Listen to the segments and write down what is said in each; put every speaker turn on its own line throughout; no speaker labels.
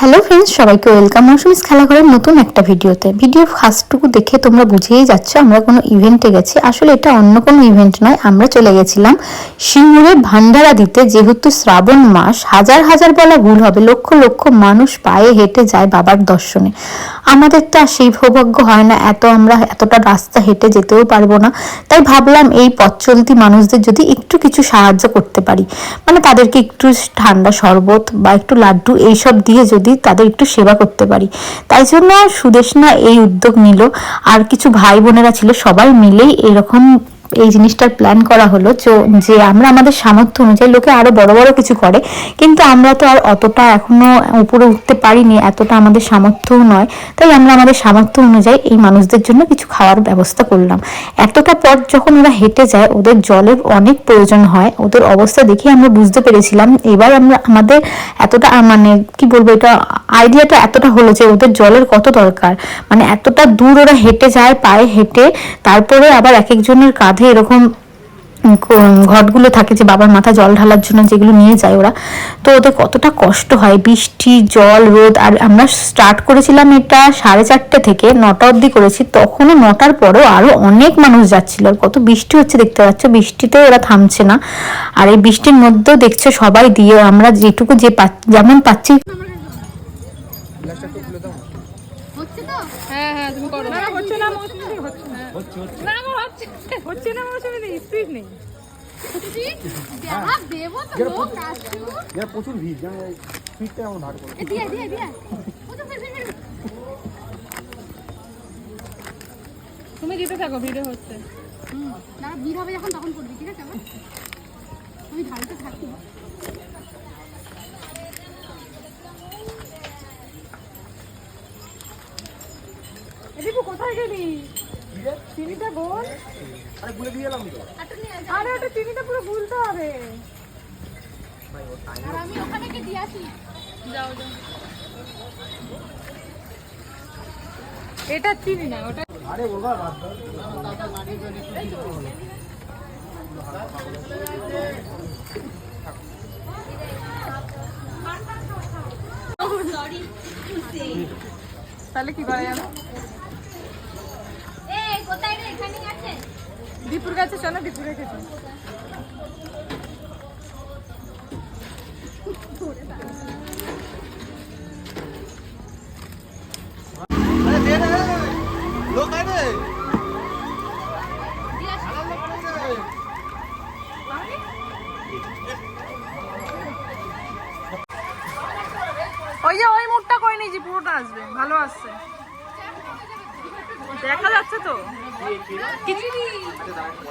Hello friends সবাইকে welcome Mousumi's খেলাঘরের নতুন একটা ভিডিওতে। ভিডিও ফার্স্টটুকু দেখে তোমরা বুঝেই যাচ্ছ আমরা কোনো ইভেন্টে গেছি। আসলে এটা অন্য কোনো ইভেন্ট নয়, আমরা চলে গেছিলাম সিঙ্গুরে ভান্ডারা দিতে। যেহেতু শ্রাবণ মাস, হাজার হাজার বলা ভুল হবে, লক্ষ লক্ষ মানুষ পায়ে হেঁটে যায় বাবার দর্শনে। আমাদের তো আর সেই সৌভাগ্য হয় না, এত আমরা এতটা রাস্তা হেঁটে যেতেও পারব না। তাই ভাবলাম এই পথ চলতি মানুষদের যদি একটু কিছু সাহায্য করতে পারি। মানে তাদেরকে একটু ঠান্ডা শরবত বা একটু লাড্ডু এইসব দিয়ে যদি তাদের একটু সেবা করতে পারি। তাই জন্য সুদেশনা এই উদ্যোগ নিল। আর কিছু ভাই বোনেরা ছিল, সবাই মিলেই এরকম এই জিনিসটার প্ল্যান করা হলো যে- আমরা আমাদের সামর্থ্য অনুযায়ী লোকে আরও বড় বড় কিছু করে, কিন্তু আমরা তো আর অতটা এখনও উপরে উঠতে পারিনি, এতটা আমাদের সামর্থ্যও নয়। তাই আমরা আমাদের সামর্থ্য অনুযায়ী এই মানুষদের জন্য কিছু খাওয়ার ব্যবস্থা করলাম। এতটা পথ যখন ওরা হেঁটে যায়, ওদের জলের অনেক প্রয়োজন হয়, ওদের অবস্থা দেখে আমরা বুঝতে পেরেছিলাম। এবার আমরা আমাদের এতটা মানে কি বলব, এটা আইডিয়াটা এতটা হলো যে, ওদের জলের কত দরকার। মানে এতটা দূর ওরা হেঁটে যায়, পায়ে হেঁটে, তারপরে আবার এক একজনের কাঁধে এরকম ঘটগুলো থাকে যে বাবার মাথা জল ঢালার জন্য যেগুলো নিয়ে যায় ওরা। তো ওদের কতটা কষ্ট হয়, বৃষ্টি, জল, রোদ। আর আমরা স্টার্ট করেছিলাম এটা সাড়ে চারটে থেকে, নটা অবধি করেছি। তখনও নটার পরেও আরও অনেক মানুষ যাচ্ছিল। আর কত বৃষ্টি হচ্ছে দেখতে পাচ্ছ, বৃষ্টিতেও ওরা থামছে না। আর এই বৃষ্টির মধ্যেও দেখছ সবাই দিয়ে আমরা যেটুকু যে যেমন পাচ্ছি
হচ্ছে তো
হ্যাঁ হ্যাঁ তুমি করো না হচ্ছে না মৌসুমি দি, হচ্ছে না না আমার হচ্ছে না আমার দি স্পিড নেই।
এর প্রচুর ভিড় স্পিডটা এমন হাট করে।
দিয়ে দিয়ে দিয়ে
তুমি দিতে থাকো ভিডিও হচ্ছে।
না ভিড় হবে যখন তখন করবি ঠিক আছে? আমি ঢালতে থাকি
এদিকে কোথায় গেলি চিনিটা গোল
আরে দিয়ে এলাম তো।
আরে ওটা চিনিটা পুরো গুলতে হবে।
আর আমি ওখানে গিয়ে দিয়ে আসি।
যাও যাও। এটা চিনি না ওটা
আরে ওরবা বাদ দাও
তাহলে কি করা যাবে
কোথায় রে? এখানেই আছে।
দীপুর কাছে চলো দীপুর রেখেছি
আরে দে রে লোক আয় রে
দিয়ে আসি
ওই যে ওই মুখটা করে নিয়েছি পুরোটা আসবে, ভালো আসছে। দেখা যাচ্ছে তো। কিছু-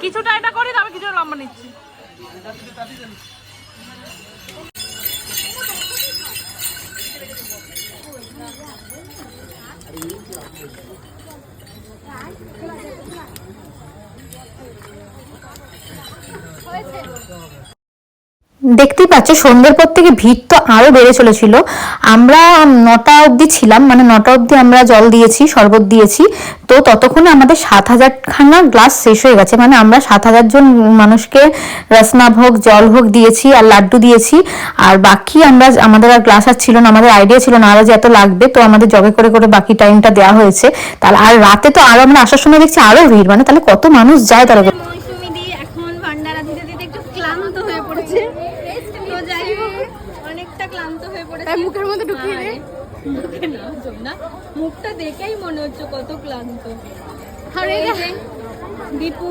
কিছুটা এটা করি তবে কিছুটা লম্বা নিচ্ছি।
দেখতেই পাচ্ছ, সন্ধ্যের পর থেকে ভিড় তো আরও বেড়ে চলেছিল। আমরা নটা অবধি ছিলাম মানে নটা অবধি আমরা জল দিয়েছি, শরবত দিয়েছি। তো ততক্ষণে আমাদের সাত হাজার খানা গ্লাস শেষ হয়ে গেছে মানে আমরা সাত হাজার জন মানুষকে রসনা ভোগ জল ভোগ দিয়েছি আর লাড্ডু দিয়েছি। আর বাকি আমরা, আমাদের আর গ্লাস আর ছিল না, আমাদের আইডিয়া ছিল না আরও যে এত লাগবে, তো আমাদের জগে করে করে বাকি টাইমটা দেওয়া হয়েছে। তাহলে আর রাতে তো আরও আমরা আসার সময় দেখছি আরও ভিড় মানে তাহলে কত মানুষ যায় তারা
মৌসুমি দি এখন ভান্ডারা দিতে দিতে একটু ক্লান্ত হয়ে পড়েছে তো যাই হোক অনেকটা ক্লান্ত হয়ে পড়েছে
তাই মুখের মধ্যে ঢুকিয়ে দে।
মুখে না না মুখটা দেখেই মনে হচ্ছে কত ক্লান্ত আর দীপু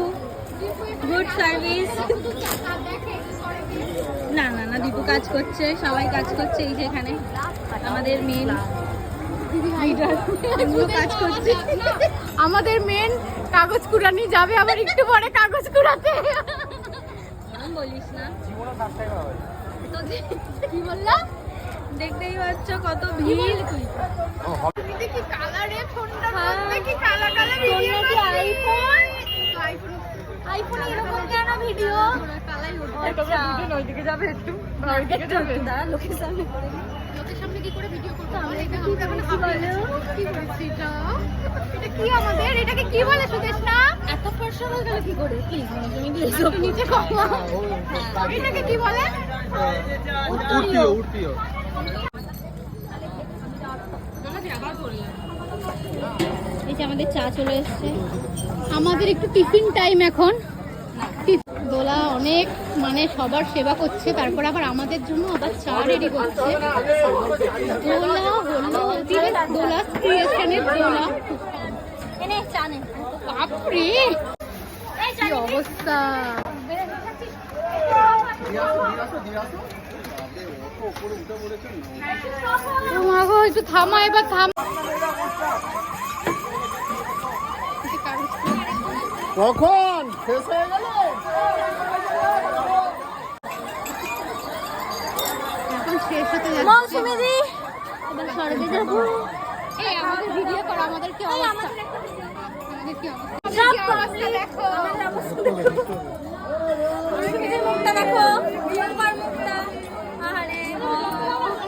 গুড সার্ভিস না না না দীপু কাজ করছে সবাই কাজ করছে এই যে এখানে আমাদের মেন কাজ করছে।
আমাদের মেন কাগজ কুড়ানি যাবে আবার একটু পরে কাগজ কুড়াতে।
বলিস না। তো কি বললাম দেখতেই পাচ্ছ কত ভিড়। তুই
দেখি কালারে ফোনটা
হ্যাঁ।
কি কালা কালা
তোর নাকি আইফোন আইফোন এরকম কেন ভিডিও
ওইদিকে যাবে একটু।
দাঁড়া লোকের সামনে করে নি।
লোকের সামনে কি করে ভিডিও করতে আমরা এটা
কি বলো?
কি বলছি এটা? এটা কি আমাদের? এটাকে কি বলে সুদেশ না
এত পার্সোনাল গেল কি করে? প্লিজ তুমি
নিচে কমা। এটাকে কি বলে?
উঠতিও উঠতিও এই
যে আমাদের চা চলে এসছে। আমাদের একটু টিফিন টাইম এখন। দোলা অনেক মানে সবার সেবা করছে তারপর আবার আমাদের জন্য আবার চা রেডি করছে। দোলা হলো দোলা ক্রিয়েশনের দোলা। বাপরে! কি অবস্থা? একটু থামা এবার থাম।
কখন? শেষ হয়ে গেল?
শেষ হতে যাচ্ছে। মৌসুমি এবার স্বর্গে যাব। এই আমাদের ভিডিও করো আমাদের কি অবস্থা? আমাদের কি অবস্থা? দেখো। আমাদের অবস্থা দেখো মুখটা দেখো। মুখটা।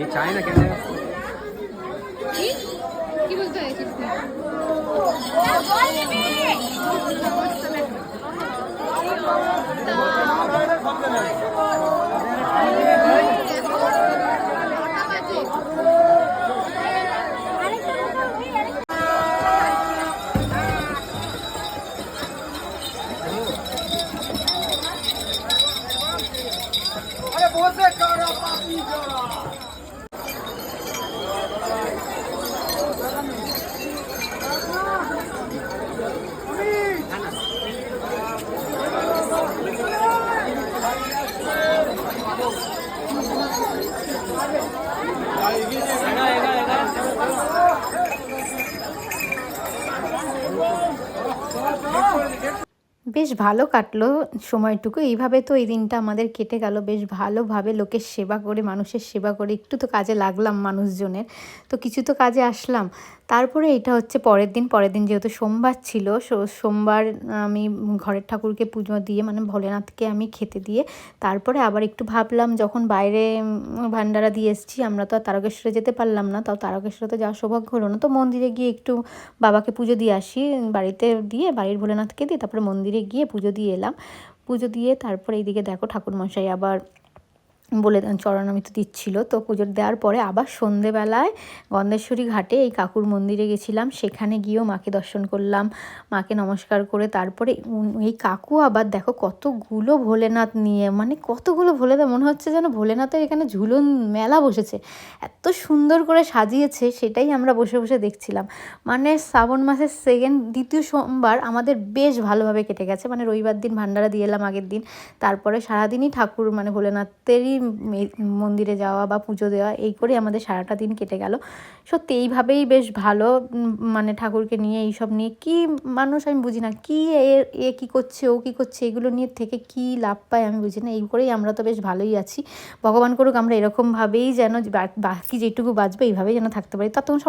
দেখো না দৌড়া না দৌড়াতে পারিস না
না যে চায় না কেন
কি কি বলতে চাইছিস তুই
আরে বসে কারা পাপি যারা
বেশ ভালো কাটলো সময়টুকু। এইভাবে তো এই দিনটা আমাদের কেটে গেল। বেশ ভালোভাবে লোকের সেবা করে, মানুষের সেবা করে। একটু তো কাজে লাগলাম মানুষজনের। তো কিছু তো কাজে আসলাম। তারপরে এটা হচ্ছে পরের দিন পরের দিন যেহেতু সোমবার ছিল সোমবার আমি ঘরের ঠাকুরকে পুজো দিয়ে মানে ভোলেনাথকে আমি খেতে দিয়ে, তারপরে আবার একটু ভাবলাম যখন বাইরে ভান্ডারা দিয়ে এসেছি, আমরা তো আর তারকেশ্বরে যেতে পারলাম না, তাও তারকেশ্বরে তো যাওয়ার সৌভাগ্য হলো না, তো মন্দিরে গিয়ে একটু বাবাকে পুজো দিয়ে আসি, বাড়িতে দিয়ে, বাড়ির ভোলেনাথকে দিয়ে, তারপরে মন্দিরে গিয়ে পুজো দিয়ে এলাম। পুজো দিয়ে তারপরে এইদিকে দেখো ঠাকুরমশাই আবার বলে চরণামিত দিচ্ছিল। তো পুজোর দেওয়ার পরে আবার সন্ধেবেলায় গন্ধেশ্বরী ঘাটে এই কাকুর মন্দিরে গেছিলাম। সেখানে গিয়েও মাকে দর্শন করলাম, মাকে নমস্কার করে তারপরে এই কাকু আবার দেখো কতগুলো ভোলেনাথ নিয়ে মানে কতগুলো ভোলেনাথ, মনে হচ্ছে যেন ভোলেনাথের এখানে ঝুলন মেলা বসেছে। এত সুন্দর করে সাজিয়েছে, সেটাই আমরা বসে বসে দেখছিলাম। মানে শ্রাবণ মাসের সেকেন্ড দ্বিতীয় সোমবার আমাদের বেশ ভালোভাবে কেটে গেছে। মানে রবিবার দিন ভান্ডারা দিয়ে এলাম আগের দিন। তারপরে সারাদিনই ঠাকুর মানে ভোলেনাথেরই মন্দিরে যাওয়া বা পুজো দেওয়া, এই করে আমাদের সারাটা দিন কেটে গেল। সত্যি এইভাবেই বেশ ভালো মানে ঠাকুরকে নিয়ে এইসব নিয়ে কি মানুষ আমি বুঝি না, কী এ এ কী করছে, ও কী করছে, এগুলো নিয়ে থেকে কি লাভ পায় আমি বুঝি না, এই করেই আমরা তো বেশ ভালোই আছি। ভগবান করুক আমরা এরকমভাবেই যেন বাকি যেটুকু বাঁচবে এইভাবেই যেন থাকতে পারি। ততক্ষণ